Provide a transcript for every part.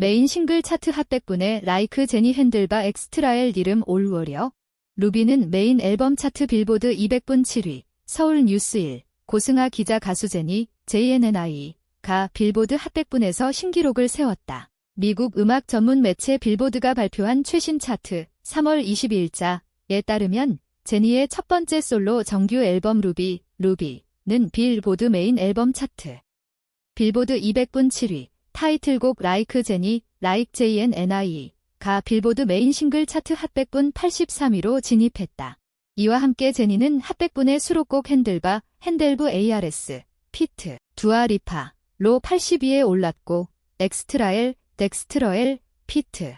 메인 싱글 차트 핫백분의 라이크 제니 핸들바 엑스트라엘 이름 올워려. 루비는 메인 앨범 차트 빌보드 200분 7위, 서울 뉴스 1, 고승아 기자 가수 제니, JNNI, 가 빌보드 핫백분에서 신기록을 세웠다. 미국 음악 전문 매체 빌보드가 발표한 최신 차트 3월 22일자에 따르면 제니의 첫 번째 솔로 정규 앨범 루비, 루비는 빌보드 메인 앨범 차트. 빌보드 200분 7위, 타이틀곡 라이크 제니, 라이크 JNNI, 가 빌보드 메인 싱글 차트 핫백분 83위로 진입했다. 이와 함께 제니는 핫백분의 수록곡 핸들바, 핸델브 ARS, 피트, 두아리파, 로 80위에 올랐고, 엑스트라엘, 덱스트러엘, 피트,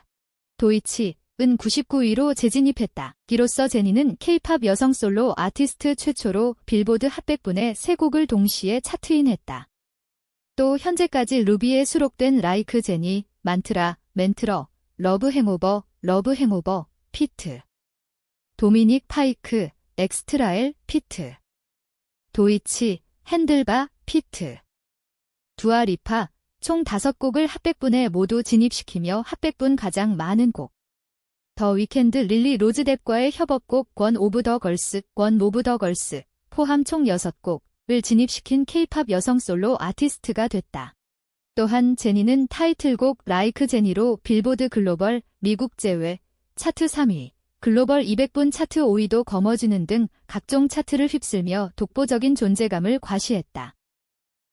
도이치, 은 99위로 재진입했다. 이로써 제니는 케이팝 여성 솔로 아티스트 최초로 빌보드 핫백분의 세 곡을 동시에 차트인했다. 또 현재까지 루비에 수록된 라이크 제니, 만트라, 멘트러, 러브 행오버, 러브 행오버, 피트, 도미닉 파이크, 엑스트라엘, 피트, 도이치, 핸들바, 피트, 두아리파, 총 5곡을 핫백분에 모두 진입시키며 핫백분 가장 많은 곡. 더 위켄드 릴리 로즈뎁과의 협업곡 권 오브 더 걸스, 권 오브 더 걸스, 포함 총 6곡 을 진입시킨 케이팝 여성 솔로 아티스트가 됐다. 또한 제니는 타이틀곡 라이크 제니로 빌보드 글로벌, 미국 제외, 차트 3위, 글로벌 200분 차트 5위도 거머쥐는 등 각종 차트를 휩쓸며 독보적인 존재감을 과시했다.